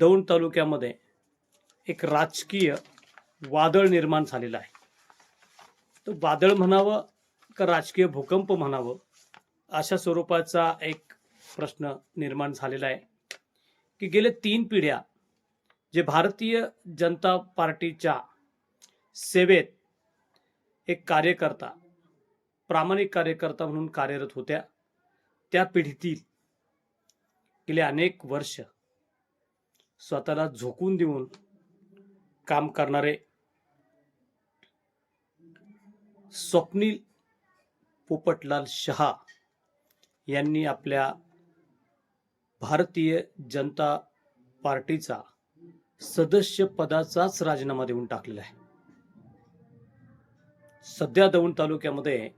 दौंड तालुक्यामध्ये एक राजकीय वादळ निर्माण झालेलं आहे. तो वादळ म्हणावं का राजकीय भूकंप म्हणावं अशा स्वरूपाचा एक प्रश्न निर्माण झालेला आहे. की गेले तीन पिढ्या जे भारतीय जनता पार्टीच्या सेवेत एक कार्यकर्ता प्रामाणिक कार्यकर्ता म्हणून कार्यरत होत्या त्या पिढीतील गेले अनेक वर्ष स्वतःला झोकून देऊन काम करणारे स्वप्नील पोपटलाल शहा यांनी आपल्या भारतीय जनता पार्टीचा सदस्य पदाचाच राजीनामा देऊन टाकलेला आहे. सध्या दौंड तालुक्यामध्ये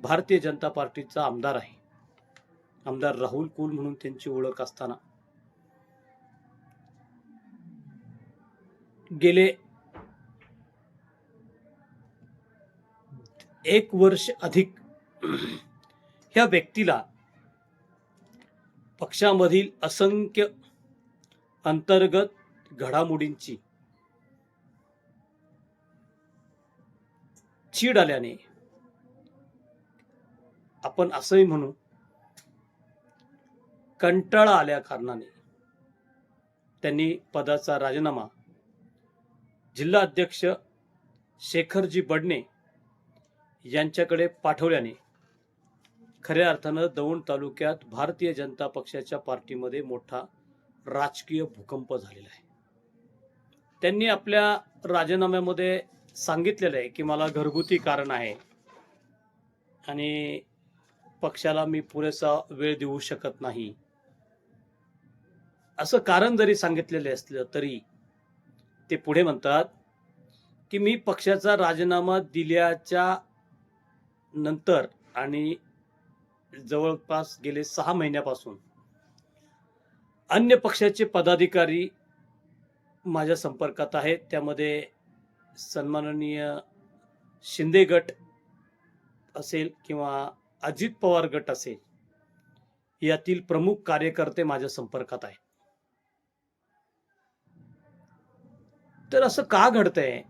भारतीय जनता पार्टीचा आमदार आहे. आमदार राहुल कुल म्हणून त्यांची ओळख असताना गेले एक वर्ष अधिक ह्या व्यक्तीला पक्षामधील असंख्य अंतर्गत घडामोडींची चीड आल्याने आपण असंही म्हणू कंटाळा आल्या कारणाने त्यांनी पदाचा राजीनामा जिल्हा अध्यक्ष शेखरजी बडणे यांच्याकडे पाठवल्याने खऱ्या अर्थानं दौंड तालुक्यात भारतीय जनता पक्षाच्या पार्टीमध्ये मोठा राजकीय भूकंप झालेला आहे. त्यांनी आपल्या राजीनाम्यामध्ये सांगितलेलं आहे की मला घरगुती कारण आहे आणि पक्षाला मी पुरेसा वेळ देऊ शकत नाही. असं कारण जरी सांगितलेले असलं तरी ते पुढे म्हणतात की मी पक्षाचा राजीनामा दिल्याच्या नंतर आणि जवळपास गेले सहा महिन्यापासून अन्य पक्षाचे पदाधिकारी माझ्या संपर्कात आहेत. त्यामध्ये सन्माननीय शिंदे गट असेल किंवा अजित पवार गट असेल यातील प्रमुख कार्यकर्ते माझ्या संपर्कात आहेत. तर असं का घडतंय?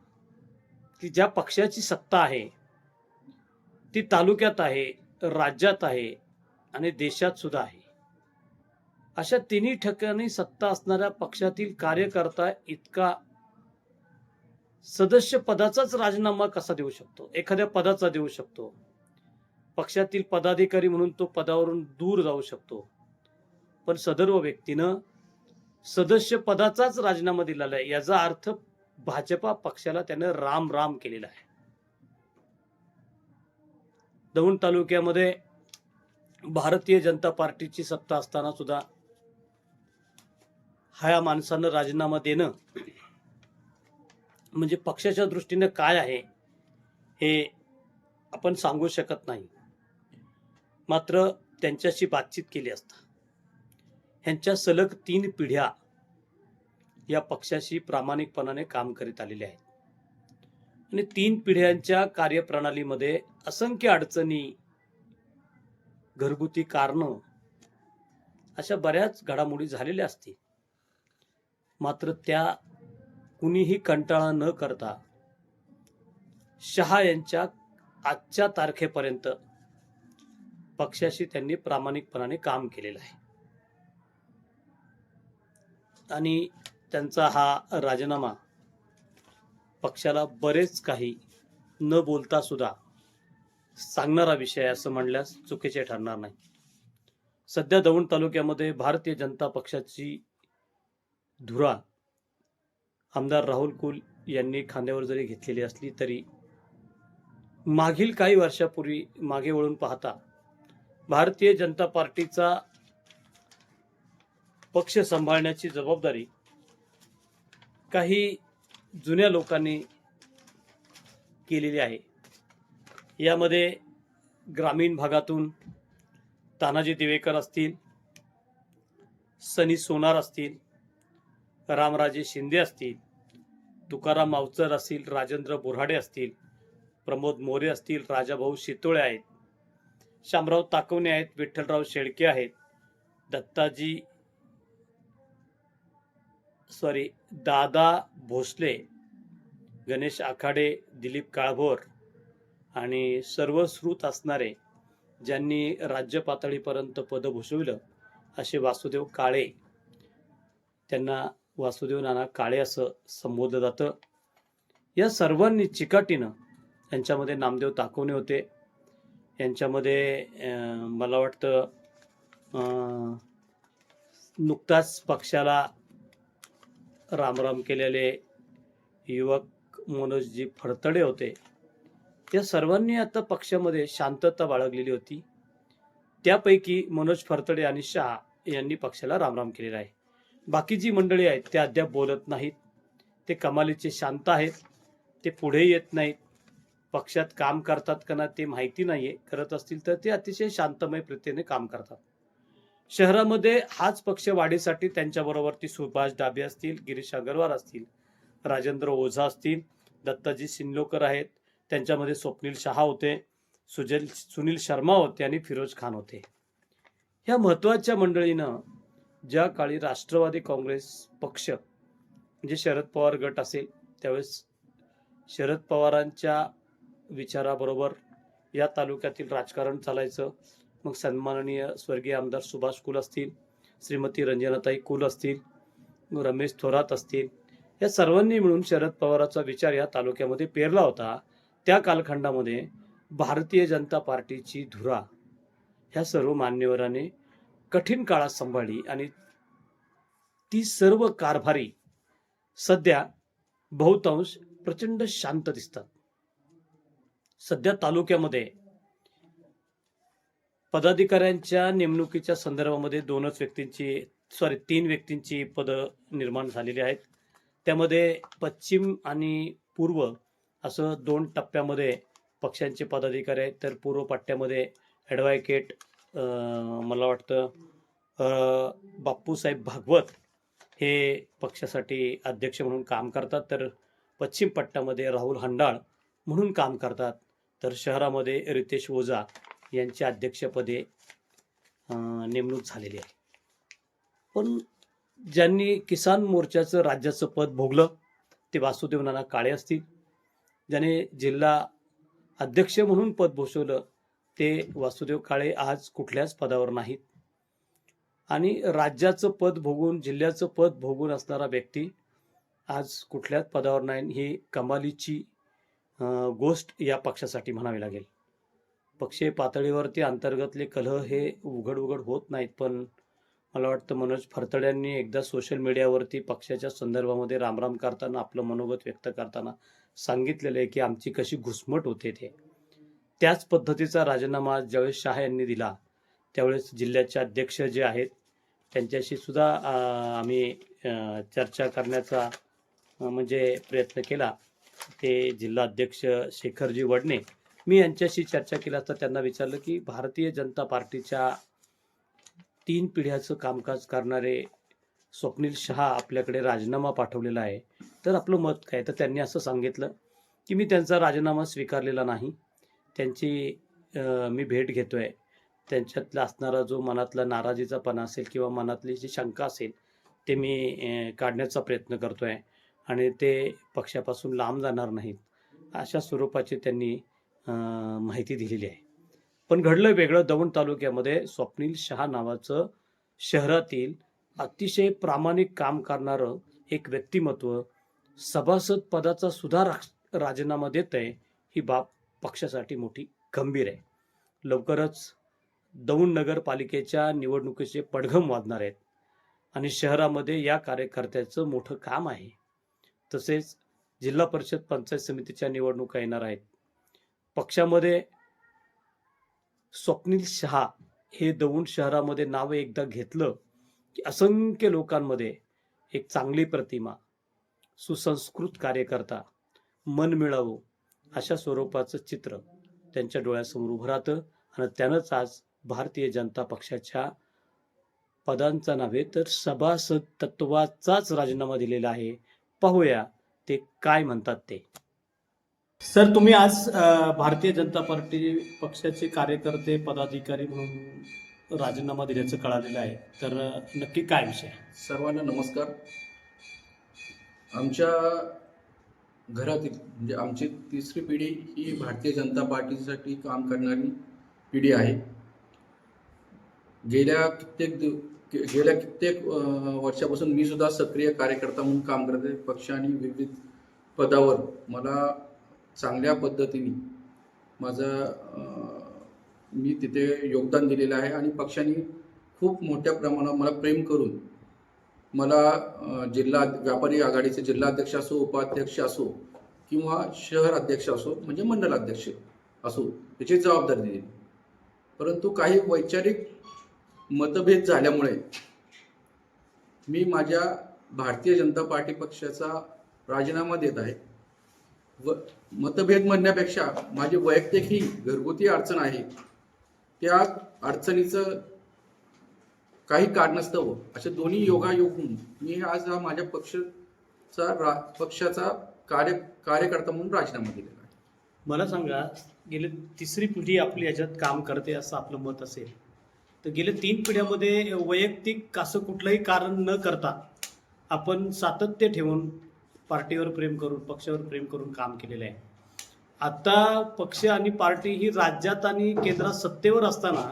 की ज्या पक्षाची सत्ता आहे ती तालुक्यात आहे राज्यात आहे आणि देशात सुद्धा आहे. अशा तिन्ही ठिकाणी सत्ता असणाऱ्या पक्षातील कार्यकर्ता इतका सदस्य पदाचाच राजीनामा कसा देऊ शकतो? एखाद्या पदाचा देऊ शकतो. पक्षातील पदाधिकारी म्हणून तो पदावरून दूर जाऊ शकतो. पण सदर्व व्यक्तीनं सदस्य पदाचाच राजीनामा दिलेला आहे. याचा अर्थ भाजपा पक्षाला त्यानं राम राम केलेला आहे. दौंड तालुक्यामध्ये भारतीय जनता पार्टीची सत्ता असताना सुद्धा ह्या माणसानं राजीनामा देणं म्हणजे पक्षाच्या दृष्टीने काय आहे हे आपण सांगू शकत नाही. मात्र त्यांच्याशी बातचीत केली असता. ह्यांच्या सलग तीन पिढ्या या पक्षाशी प्रामाणिकपणाने काम करीत आलेले आहेत. आणि तीन पिढ्यांच्या कार्यप्रणालीमध्ये असंख्य अडचणी घरगुती कारणं अशा बऱ्याच घडामोडी झालेल्या असतील. मात्र त्या कुणीही कंटाळा न करता शहा यांच्या आजच्या तारखेपर्यंत पक्षाशी त्यांनी प्रामाणिकपणाने काम केलेलं आहे. आणि त्यांचा हा राजीनामा पक्षाला बरेच काही न बोलता सुद्धा सांगणारा विषय असं म्हणल्यास चुकीचे ठरणार नाही. सध्या दौंड तालुक्यामध्ये भारतीय जनता पक्षाची धुरा आमदार राहुल कुल यांनी खांद्यावर जरी घेतलेली असली तरी मागील काही वर्षापूर्वी मागे वळून पाहता भारतीय जनता पार्टीचा पक्ष सांभाळण्याची जबाबदारी काही जुन्या लोकांनी केलेली आहे. यामध्ये ग्रामीण भागातून तानाजी दिवेकर असतील सनी सोनार असतील रामराजे शिंदे असतील तुकाराम मावचर असतील राजेंद्र बोराडे असतील प्रमोद मोरे असतील राजाभाऊ शितोळे आहेत शामराव ताकवणे आहेत विठ्ठलराव शेळके आहेत दत्ताजी सॉरी दादा भोसले गणेश आखाडे दिलीप काळभोर आणि सर्वश्रुत असणारे ज्यांनी राज्य पातळीपर्यंत पदं भूषविलं असे वासुदेव काळे. त्यांना वासुदेव नाना काळे असं संबोधलं जातं. या सर्वांनी चिकाटीनं यांच्यामध्ये नामदेव ताकवणे होते. यांच्यामध्ये मला वाटतं नुकताच पक्षाला रामराम केलेले युवक मनोजजी फडतडे होते. या सर्वांनी आता पक्षामध्ये शांतता बाळगलेली होती. त्यापैकी मनोज फरतडे आणि शहा यांनी पक्षाला रामराम केलेला आहे. बाकी जी मंडळी आहेत ते अद्याप बोलत नाहीत. ते कमालीचे शांत आहेत. ते पुढे येत नाहीत. पक्षात काम करतात का ना ते माहिती नाही आहे करत असतील तर ते अतिशय शांतमय प्रतीने काम करतात. शहरामध्ये हाच पक्ष वाढीसाठी त्यांच्याबरोबर ती सुभाष डाबे असतील गिरीश अगरवाल असतील राजेंद्र ओझा असतील दत्ताजी सिंदलोकर आहेत त्यांच्यामध्ये स्वप्नील शहा होते सुजल सुनील शर्मा होते आणि फिरोज खान होते. ह्या महत्त्वाच्या मंडळीनं ज्या काळी राष्ट्रवादी काँग्रेस पक्ष म्हणजे शरद पवार गट असेल त्यावेळेस शरद पवारांच्या विचाराबरोबर या तालुक्यातील राजकारण चालायचं मग सन्माननीय स्वर्गीय आमदार सुभाष कुल असतील श्रीमती रंजनाताई कुल असतील रमेश थोरात असतील या सर्वांनी मिळून शरद पवाराचा विचार या तालुक्यामध्ये पेरला होता. त्या कालखंडामध्ये भारतीय जनता पार्टीची धुरा ह्या सर्व मान्यवरांनी कठीण काळात सांभाळली आणि ती सर्व कारभारी सध्या बहुतांश प्रचंड शांत दिसतात. सध्या तालुक्यामध्ये पदाधिकाऱ्यांच्या नेमणुकीच्या संदर्भामध्ये दोनच व्यक्तींची सॉरी तीन व्यक्तींची पदं निर्माण झालेली आहेत. त्यामध्ये पश्चिम आणि पूर्व असं दोन टप्प्यामध्ये पक्षांचे पदाधिकारी आहेत. तर पूर्व पट्ट्यामध्ये ॲडव्हायकेट मला वाटतं बाप्पूसाहेब भागवत हे पक्षासाठी अध्यक्ष म्हणून काम करतात. तर पश्चिम पट्ट्यामध्ये राहुल हंडाळ म्हणून काम करतात. तर शहरामध्ये रितेश ओझा यांच्या अध्यक्षपदे नेमणूक झालेली आहे. पण ज्यांनी किसान मोर्चाचं राज्याचं पद भोगलं ते वासुदेव नाना काळे असतील. ज्याने जिल्हा अध्यक्ष म्हणून पद भूषवलं ते वासुदेव काळे आज कुठल्याच पदावर नाहीत. आणि राज्याचं पद भोगून जिल्ह्याचं पद भोगून असणारा व्यक्ती आज कुठल्याच पदावर नाही ही कमालीची गोष्ट या पक्षासाठी म्हणावी लागेल. पक्षीय पातळीवरती अंतर्गतले कलह हे उघड उघड होत नाहीत पण मला वाटतं मनोज फरतड्यांनी एकदा सोशल मीडियावरती पक्षाच्या संदर्भामध्ये रामराम करताना आपलं मनोगत व्यक्त करताना सांगितलेलं आहे की आमची कशी घुसमट होते ते. त्याच पद्धतीचा राजीनामा ज्यावेळेस शहा यांनी दिला त्यावेळेस जिल्ह्याचे अध्यक्ष जे आहेत त्यांच्याशी सुद्धा आम्ही चर्चा करण्याचा म्हणजे प्रयत्न केला. ते जिल्हा अध्यक्ष शेखरजी वडणे मी यांच्याशी चर्चा केली असता त्यांना विचारलं की भारतीय जनता पार्टीच्या तीन पिढ्याचं कामकाज करणारे स्वप्नील शहा आपल्याकडे राजीनामा पाठवलेला आहे तर आपलं मत काय? तर त्यांनी असं सांगितलं की मी त्यांचा राजीनामा स्वीकारलेला नाही. त्यांची मी भेट घेतो आहे त्यांच्यातला असणारा जो मनातला नाराजीचापणा असेल किंवा मनातली जी शंका असेल ते मी काढण्याचा प्रयत्न करतो आहे आणि ते पक्षापासून लांब जाणार नाहीत अशा स्वरूपाची त्यांनी माहिती दिलेली आहे. पण घडलं वेगळं. दौंड तालुक्यामध्ये स्वप्नील शहा नावाचं शहरातील अतिशय प्रामाणिक काम करणारं एक व्यक्तिमत्व सभासद पदाचा सुद्धा राजीनामा देत आहे ही बाब पक्षासाठी मोठी गंभीर आहे. लवकरच दौंड नगरपालिकेच्या निवडणुकीचे पडघम वाजणार आहेत आणि शहरामध्ये या कार्यकर्त्याचं मोठं काम आहे. तसेच जिल्हा परिषद पंचायत समितीच्या निवडणुका येणार आहेत. पक्षामध्ये स्वप्नील शहा हे दौंड शहरामध्ये नाव एकदा घेतलं की असंख्य लोकांमध्ये एक चांगली प्रतिमा सुसंस्कृत कार्यकर्ता मन मिळावं अशा स्वरूपाचं चित्र त्यांच्या डोळ्यासमोर उभं राहतं आणि त्यानंच आज भारतीय जनता पक्षाच्या पदांचा नव्हे तर सभासद तत्वाचाच राजीनामा दिलेला आहे. पाहूया ते काय म्हणतात ते. सर तुम्ही आज भारतीय जनता पार्टी पक्षाचे कार्यकर्ते पदाधिकारी म्हणून राजीनामा दिल्याचं कळालेलं आहे. तर नक्की काय विषय सर्वांना नमस्कार. आमच्या घरातील म्हणजे आमची तिसरी पिढी ही भारतीय जनता पार्टीसाठी काम करणारी पिढी आहे. गेल्या कित्येक दिव गेल्या कित्येक वर्षापासून मी सुद्धा सक्रिय कार्यकर्ता म्हणून काम करते. पक्ष आणि विविध पदावर मला चांगल्या पद्धतीने माझं मी तिथे योगदान दिलेलं आहे आणि पक्षाने खूप मोठ्या प्रमाणात मला प्रेम करून मला जिल्हा व्यापारी आघाडीचे जिल्हाध्यक्ष असो उपाध्यक्ष असो किंवा शहर अध्यक्ष असो म्हणजे मंडल अध्यक्ष असो याची जबाबदारी दिली. परंतु काही वैचारिक मतभेद झाल्यामुळे मी माझ्या भारतीय जनता पार्टी पक्षाचा राजीनामा देत आहे. व मतभेद म्हणण्यापेक्षा माझी वैयक्तिक ही घरगुती अडचण आहे. त्या अडचणीचं काही कारणास्तव असे दोन्ही योगायोग होऊन मी आज हा माझ्या पक्षाचा रा पक्षाचा कार्य कार्यकर्ता म्हणून राजीनामा दिलेला आहे. मला सांगा गेले तिसरी पिढी आपली याच्यात काम करते असं आपलं मत असेल तर गेल्या तीन पिढ्यामध्ये वैयक्तिक असं कुठलंही कारण न करता आपण सातत्य ठेवून पार्टीवर प्रेम करून पक्षावर प्रेम करून काम केलेलं आहे. आता पक्ष आणि पार्टी ही राज्यात आणि केंद्रात सत्तेवर असताना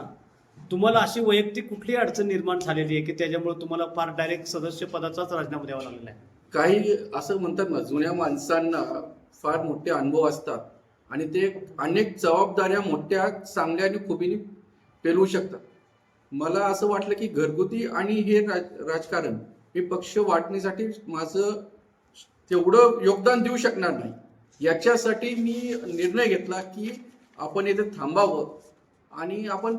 तुम्हाला अशी वैयक्तिक कुठली अडचण निर्माण झालेली आहे की त्याच्यामुळे तुम्हाला फार डायरेक्ट सदस्य पदाचाच राजीनामा द्यावा लागलेला आहे? काही असं म्हणतात ना जुन्या माणसांना फार मोठे अनुभव असतात आणि ते अनेक जबाबदाऱ्या मोठ्या चांगल्या आणि खुबीने पेलवू शकतात. मला असं वाटलं की घरगुती आणि हे राज राजकारण मी पक्ष वाटणीसाठी माझं तेवढं योगदान देऊ शकणार नाही. याच्यासाठी मी निर्णय घेतला की आपण येथे थांबावं आणि आपण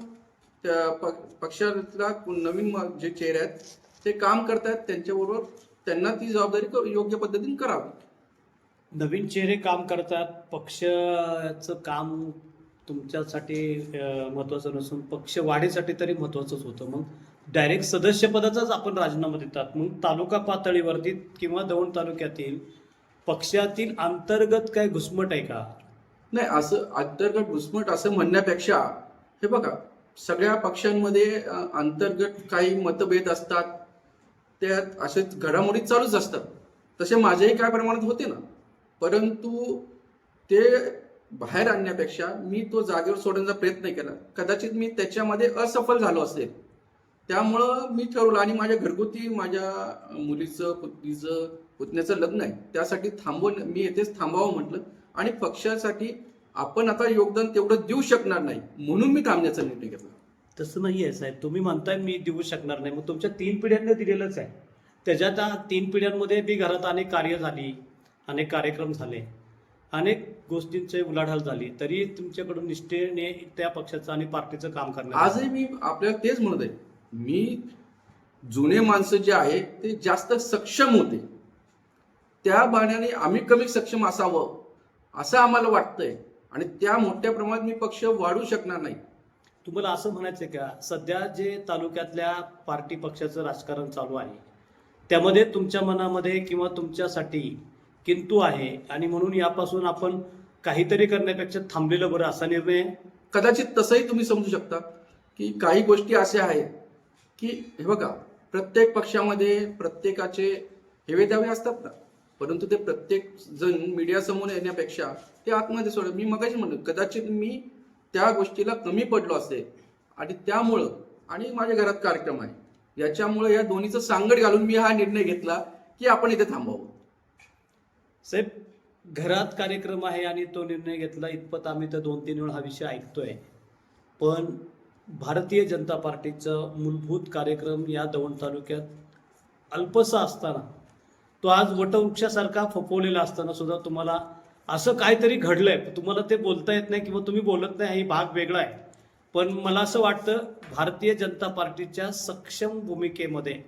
त्या प- पक्षातला नवीन जे चेहरे आहेत ते काम करतायत त्यांच्याबरोबर त्यांना ती जबाबदारी योग्य पद्धतीने करावी. नवीन चेहरे काम करतात पक्षाचं काम तुमच्यासाठी महत्त्वाचं महत्वाचं नसून पक्ष वाढीसाठी तरी महत्वाचंच होतं. मग डायरेक्ट सदस्यपदाचाच आपण राजीनामा देतात. मग तालुका पातळीवरती किंवा दौंड तालुक्यातील पक्षातील अंतर्गत काय घुसमट आहे का? नाही असं अंतर्गत घुसमट असं म्हणण्यापेक्षा हे बघा सगळ्या पक्षांमध्ये अंतर्गत काही मतभेद असतात. त्यात असे घडामोडी चालूच असतात. तसे माझेही काय प्रमाणात होते ना. परंतु ते बाहेर आणण्यापेक्षा मी तो जागेवर सोडण्याचा प्रयत्न केला. कदाचित मी त्याच्यामध्ये असफल झालो असेल. त्यामुळं मी ठरवलं आणि माझ्या घरगुती माझ्या मुलीचं पुतणीचं पुतण्याचं लग्न आहे. त्यासाठी थांबवून मी येथेच थांबावं म्हटलं. आणि पक्षासाठी आपण आता योगदान तेवढं देऊ शकणार नाही म्हणून मी थांबण्याचा निर्णय घेतला. तसं नाही आहे साहेब. तुम्ही म्हणताय मी देऊ शकणार नाही. मग तुमच्या तीन पिढ्यांनी दिलेलंच आहे. त्याच्यात तीन पिढ्यांमध्ये बी घरात अनेक कार्य झाली अनेक कार्यक्रम झाले अनेक गोष्टींची उलाढाल झाली. तरी तुमच्याकडून निष्ठेने त्या पक्षाचं आणि पार्टीचं काम आलं. आजही मी आपल्याला तेच म्हणत आहे. मी जुने माणसं जे आहे ते जास्त सक्षम होते. त्या बाण्याने आम्ही कमी सक्षम असावं असं आम्हाला वाटतंय. आणि त्या मोठ्या प्रमाणात मी पक्ष वाढू शकणार नाही. तुम्हाला असं म्हणायचं का? सध्या जे तालुक्यातल्या पार्टी पक्षाचं राजकारण चालू आहे त्यामध्ये तुमच्या मनामध्ये किंवा तुमच्यासाठी किंतु आहे. आणि म्हणून यापासून आपण काहीतरी करण्यापेक्षा थांबलेलं बरं असा निर्णय कदाचित तसंही तुम्ही समजू शकता की काही गोष्टी अशा आहेत की हे बघा प्रत्येक पक्षामध्ये प्रत्येकाचे हेवे द्यावे असतात ना. परंतु ते प्रत्येक जण मीडियासमोर येण्यापेक्षा ते आतमध्ये सोडत मी मगाशी म्हणलो कदाचित मी त्या गोष्टीला कमी पडलो असेल. आणि त्यामुळं आणि माझ्या घरात कार्यक्रम आहे. याच्यामुळे या दोन्हीचं सांगड घालून मी हा निर्णय घेतला की आपण इथे थांबावं. साहेब घरात कार्यक्रम आहे आणि तो निर्णय घेतला इतपत आम्ही तर दोन तीन वेळा हा विषय ऐकतोय. पण भारतीय जनता पार्टीचं मूलभूत कार्यक्रम या दौंड तालुक्यात अल्पसा असताना तो आज वटवृक्षासारखा फपवलेला असताना सुद्धा तुम्हाला असं काहीतरी घडलंय. तुम्हाला ते बोलता येत नाही किंवा तुम्ही बोलत नाही हा भाग वेगळा आहे. पण मला असं वाटतं भारतीय जनता पार्टीच्या सक्षम भूमिकेमध्ये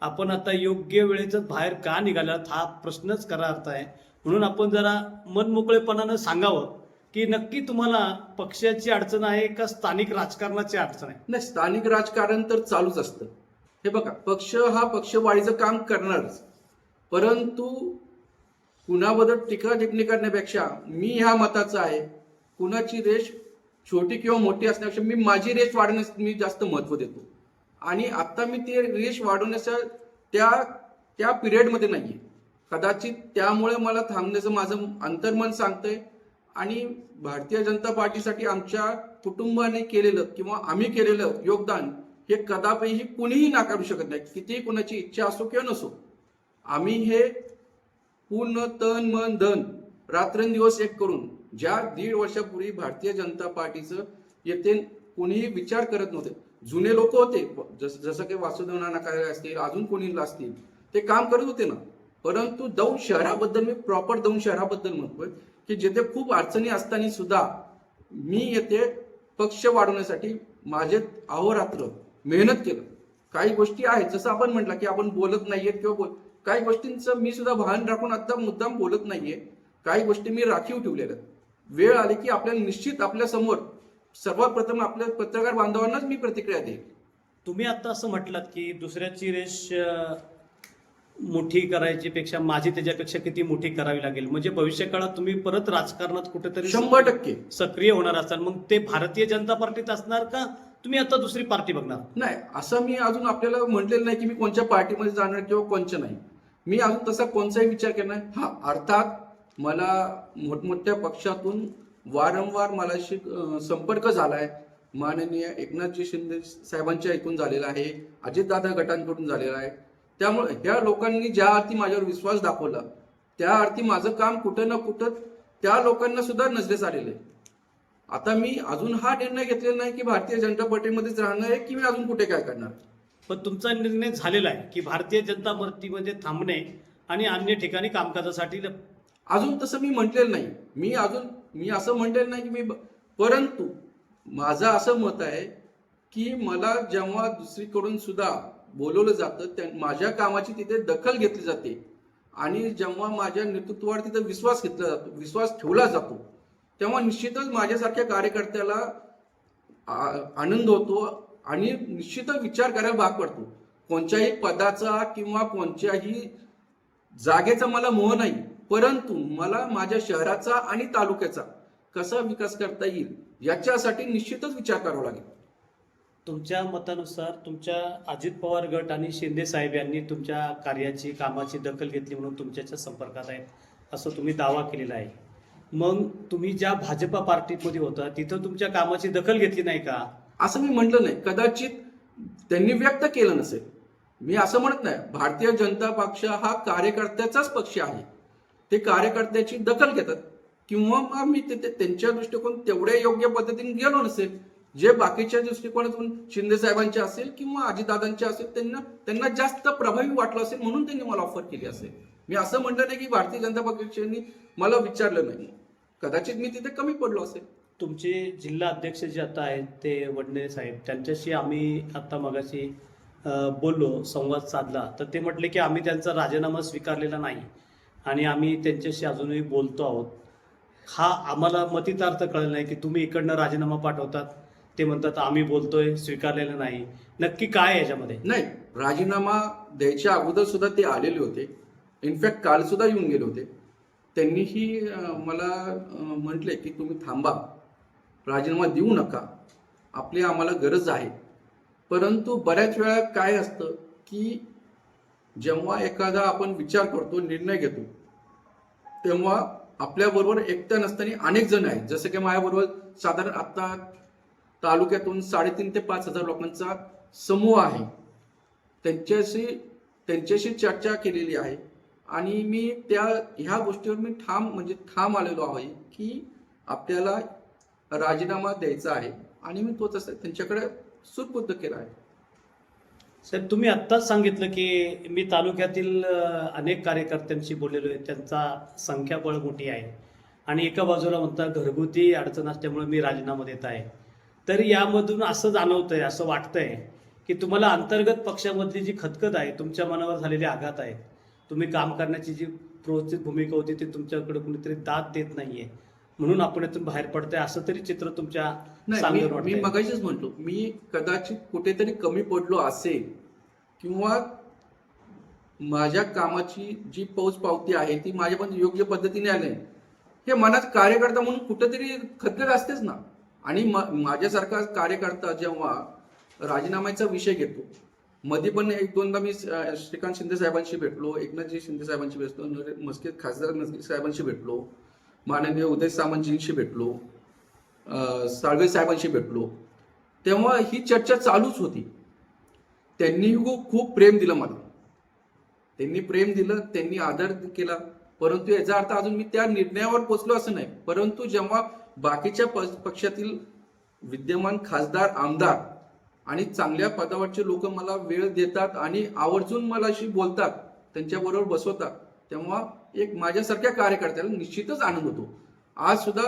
आपण आता योग्य वेळेचं बाहेर का निघालात हा प्रश्नच खरा अर्थ आहे. म्हणून आपण जरा मनमोकळेपणानं सांगावं. की नक्की तुम्हाला पक्षाची अडचण आहे का स्थानिक राजकारणाची अडचण आहे? नाही स्थानिक राजकारण तर चालूच असतं. हे बघा पक्ष हा पक्षवाढीचं काम करणारच. परंतु कुणाबद्दल टीका टिप्पणी करण्यापेक्षा मी ह्या मताचा आहे कुणाची रेष छोटी किंवा मोठी असण्यापेक्षा मी माझी रेष वाढवण्यास मी जास्त महत्त्व देतो. आणि आत्ता मी ते रेष वाढवण्याच्या त्या त्या पिरियडमध्ये नाही आहे कदाचित त्यामुळे मला थांबण्याचं माझं अंतर्मन सांगतंय आणि भारतीय जनता पार्टीसाठी आमच्या कुटुंबाने केलेलं किंवा आम्ही केलेलं योगदान हे कदापिही कुणीही नाकारू शकत नाही. कितीही कुणाची इच्छा असो किंवा नसो. आम्ही हे पूर्ण तन मन धन रात्रंदिवस एक करून ज्या दीड वर्षापूर्वी भारतीय जनता पार्टीचं येथे कोणीही विचार करत नव्हते. जुने लोक होते. जस जसं काही वासुदेव नाना काय असतील अजून कोणी असतील ते काम करत होते ना. परंतु दौंड शहराबद्दल मी प्रॉपर दौंड शहराबद्दल म्हणतोय. की जिथे खूप अडचणी असताना सुद्धा मी येथे पक्ष वाढवण्यासाठी माझे अहोरात्र मेहनत केलं. काही गोष्टी आहेत जसं आपण म्हटलं की आपण बोलत नाहीये किंवा बोल काही गोष्टींचं मी सुद्धा भान राखून आता मुद्दाम बोलत नाहीये. काही गोष्टी मी राखीव ठेवलेल्या वेळ आली की आपल्याला निश्चित आपल्यासमोर सर्वात प्रथम आपल्या पत्रकार बांधवांनाच मी प्रतिक्रिया देईल. तुम्ही आता असं म्हटलात की दुसऱ्याची रेष मोठी करायची पेक्षा माझी त्याच्यापेक्षा किती मोठी करावी लागेल? म्हणजे भविष्य काळात तुम्ही परत राजकारणात कुठेतरी शंभर टक्के. सक्रिय होणार असाल. मग ते भारतीय जनता पार्टीत असणार का? तुम्ही आता दुसरी पार्टी बघणार. नाही असं मी अजून आपल्याला म्हटलेलं नाही की मी कोणत्या पार्टीमध्ये जाणार किंवा कोणच्या नाही. मी अजून तसा कोणताही विचार केला नाही. हा अर्थात मला मोठमोठ्या पक्षातून वारंवार मलाशी संपर्क झालाय. माननीय एकनाथजी शिंदे साहेबांच्या ऐकून झालेला आहे. अजितदादा गटांकडून झालेला आहे. त्यामुळे ह्या लोकांनी ज्या अर्थी माझ्यावर विश्वास दाखवला त्या अर्थी माझं काम कुठं ना कुठं त्या लोकांना सुद्धा नजरेस आलेलं आहे आता मी अजून हा निर्णय घेतलेला नाही की भारतीय जनता पार्टीमध्येच राहणार आहे की मी अजून कुठे काय करणार? पण तुमचा निर्णय झालेला आहे की भारतीय जनता पार्टीमध्ये थांबणे आणि अन्य ठिकाणी कामकाजासाठी अजून तसं मी म्हटलेलं नाही. मी अजून मी असं म्हटलेलं नाही की मी परंतु माझं असं मत आहे की मला जेव्हा दुसरीकडून सुद्धा बोलवलं जातं त्या माझ्या कामाची तिथे दखल घेतली जाते. आणि जेव्हा माझ्या नेतृत्वावर तिथे विश्वास घेतला जातो विश्वास ठेवला जातो तेव्हा निश्चितच माझ्यासारख्या कार्यकर्त्याला आनंद होतो आणि निश्चितच विचार करायला भाग पडतो. कोणत्याही पदाचा किंवा कोणत्याही जागेचा मला मोह नाही परंतु मला माझ्या शहराचा आणि तालुक्याचा कसा विकास करता येईल याच्यासाठी निश्चितच विचार करावा लागेल. तुमच्या मतानुसार तुमच्या अजित पवार गट आणि शिंदे साहेब यांनी तुमच्या कार्याची कामाची दखल घेतली म्हणून तुमच्याच्या संपर्कात आहेत असं तुम्ही दावा केलेला आहे. मग तुम्ही ज्या भाजपा पार्टीमध्ये होता तिथं तुमच्या कामाची दखल घेतली नाही का? असं मी म्हटलं नाही. कदाचित त्यांनी व्यक्त केलं नसेल. मी असं म्हणत नाही. भारतीय जनता पक्ष हा कार्यकर्त्याचाच पक्ष आहे. ते कार्यकर्त्याची दखल घेतात. किंवा मग मी तिथे त्यांच्या दृष्टिकोन तेवढ्या योग्य पद्धतीने गेलो नसेल जे बाकीच्या दृष्टिकोनातून शिंदे साहेबांचे असेल किंवा अजितदादांचे असेल त्यांना त्यांना जास्त प्रभावी वाटलं असेल म्हणून त्यांनी मला ऑफर केली असेल. मी असं म्हटलं नाही की भारतीय जनता पक्षांनी मला विचारलं नाही. कदाचित मी तिथे कमी पडलो असेल. तुमचे जिल्हा अध्यक्ष जे आता आहेत ते वडनेरे साहेब त्यांच्याशी आम्ही आता मगाशी बोललो संवाद साधला. तर ते म्हटले की आम्ही त्यांचा राजीनामा स्वीकारलेला नाही आणि आम्ही त्यांच्याशी अजूनही बोलतो आहोत. हा आम्हाला मतितार्थ कळलं नाही की तुम्ही इकडनं राजीनामा पाठवतात. ते म्हणतात आम्ही बोलतोय स्वीकारलेलं नाही. नक्की काय आहे याच्यामध्ये? नाही राजीनामा द्यायच्या अगोदर सुद्धा ते आलेले होते. इनफॅक्ट काल सुद्धा येऊन गेले होते. त्यांनीही मला म्हटले की तुम्ही थांबा. राजीनामा देऊ नका. आपली आम्हाला गरज आहे. परंतु बऱ्याच वेळा काय असतं की जेव्हा एखादा आपण विचार करतो निर्णय घेतो तेव्हा आपल्याबरोबर एकट्या नसताना अनेक जण आहेत. जसं की माझ्याबरोबर साधारण आता तालुक्यातून साडेतीन ते पाच हजार लोकांचा समूह आहे. त्यांच्याशी त्यांच्याशी चर्चा केलेली आहे. आणि मी त्या ह्या गोष्टीवर मी ठाम म्हणजे ठाम आलेलो आहे की आपल्याला राजीनामा द्यायचा आहे. आणि मी तो तसं त्यांच्याकडे सुरबुद्ध केला आहे. साहेब तुम्ही आत्ताच सांगितलं की मी तालुक्यातील अनेक कार्यकर्त्यांशी बोललेलो आहे. त्यांचा संख्याबळ मोठी आहे. आणि एका बाजूला म्हणता घरगुती अडचण असल्यामुळे मी राजीनामा देत आहे. तर यामधून असं जाणवतंय असं वाटतंय की तुम्हाला अंतर्गत पक्षामधली जी खतखत आहे तुमच्या मनावर झालेले आघात आहेत तुम्ही काम करण्याची जी प्रोत्साहित भूमिका होती ती तुमच्याकडे कुणीतरी दाद देत नाहीये म्हणून आपण यातून बाहेर पडतंय असं तरी चित्र तुमच्या मी-. मगाशीच म्हटलो मी कदाचित कुठेतरी कमी पडलो असेल किंवा माझ्या कामाची जी फौज पावती आहे ती माझ्या पण योग्य पद्धतीने आली. हे मनात कार्यकर्ता म्हणून कुठेतरी खतखत असतेच ना आणि म- माझ्यासारखा कार्यकर्ता जेव्हा राजीनाम्याचा विषय घेतो मध्ये पण एक दोनदा मी श्रीकांत शिंदे साहेबांशी भेटलो एकनाथजी शिंदे साहेबांशी भेटलो नरे- मस्के खासदार मस्के साहेबांशी भेटलो माननीय उदय सामंतजींशी भेटलो साळवे साहेबांशी भेटलो तेव्हा ही चर्चा चालूच होती. त्यांनी खूप खूप प्रेम दिलं मला. त्यांनी प्रेम दिलं त्यांनी आदर केला परंतु याचा अर्थ अजून मी त्या निर्णयावर पोचलो असं नाही. परंतु जेव्हा बाकीच्या प- पक्षातील विद्यमान खासदार आमदार आणि चांगल्या पदावरचे लोक मला वेळ देतात आणि आवर्जून मला अशी बोलतात त्यांच्याबरोबर बसवतात तेव्हा एक माझ्यासारख्या कार्यकर्त्याला निश्चितच आनंद होतो. आज सुद्धा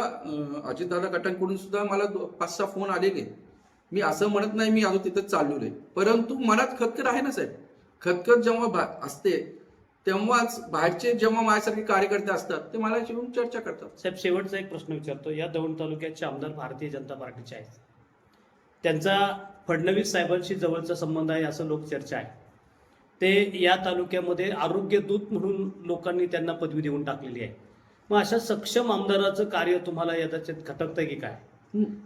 अजितदादा गटांकडून सुद्धा मला पाच सहा फोन आलेले मी असं म्हणत नाही मी अजून तिथं चाललेलो आहे परंतु मनात खतखत आहे ना साहेब? खतखत जेव्हा भा- असते तेव्हाच बाहेरचे जेव्हा माझ्यासारखे कार्यकर्ते असतात ते मला येऊन चर्चा करतात. साहेब शेवटचा एक प्रश्न विचारतो. या दौंड तालुक्याचे आमदार भारतीय जनता पार्टीचे आहेत. त्यांचा फडणवीस साहेबांशी जवळचा संबंध आहे असं लोकचर्चा आहे. ते या तालुक्यामध्ये आरोग्य दूत म्हणून लोकांनी त्यांना पदवी देऊन टाकलेली आहे. मग अशा सक्षम आमदाराचं कार्य तुम्हाला याच्यात खटकतंय की काय.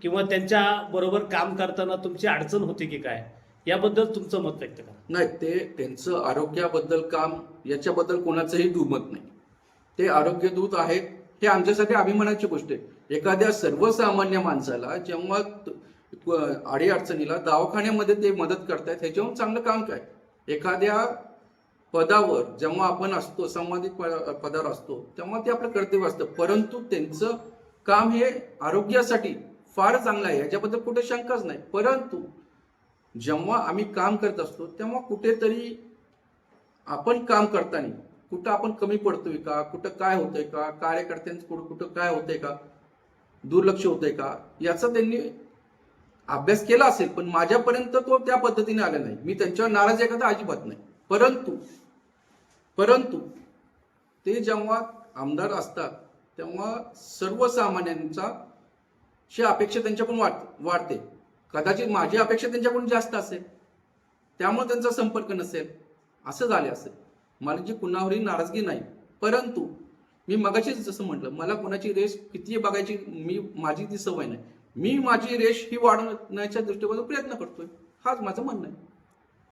किंवा त्यांच्या बरोबर काम करताना तुमची अडचण होती की काय? याबद्दल तुमचं मत व्यक्त करा. नाही ते त्यांचं आरोग्याबद्दल काम याच्याबद्दल कोणाचंही दुमत नाही. ते आरोग्य दूत आहेत हे आमच्यासाठी अभिमानाची गोष्ट आहे. एखाद्या सर्वसामान्य माणसाला जेव्हा अडीअडचणीला दवाखान्यामध्ये ते मदत करतायत ह्याच्याहून चांगलं काम काय? एखाद्या पदावर जेव्हा आपण असतो संबंधित पदावर असतो तेव्हा ते आपलं कर्तव्य असतं. परंतु त्यांचं काम हे आरोग्यासाठी फार चांगलं आहे याच्याबद्दल कुठे शंकाच नाही. परंतु जेव्हा आम्ही काम करत असतो तेव्हा कुठेतरी आपण काम करताना कुठं आपण कमी पडतोय का कुठं काय होतंय का कार्यकर्त्यांचं कुठं कुठं काय होतंय का दुर्लक्ष होतंय का याचा त्यांनी अभ्यास केला असेल पण माझ्यापर्यंत तो त्या पद्धतीने आला नाही. मी त्यांच्यावर नाराज आहे का तर अजिबात नाही. परंतु परंतु ते जेव्हा आमदार असतात तेव्हा सर्वसामान्यांचा ची अपेक्षा त्यांच्याकडून वाढ वाढते. कदाचित माझी अपेक्षा त्यांच्याकडून जास्त असेल. त्यामुळे त्यांचा संपर्क नसेल. असं झाले असेल. मला जी कुणावरही नाराजगी नाही. परंतु मी मगाशीच जसं म्हटलं मला कोणाची रेस किती बघायची मी माझी ती सवय नाही. मी माझी रेश ही वाढवण्याच्या दृष्टिकोनातून प्रयत्न करतोय. हाच माझं म्हणणं आहे.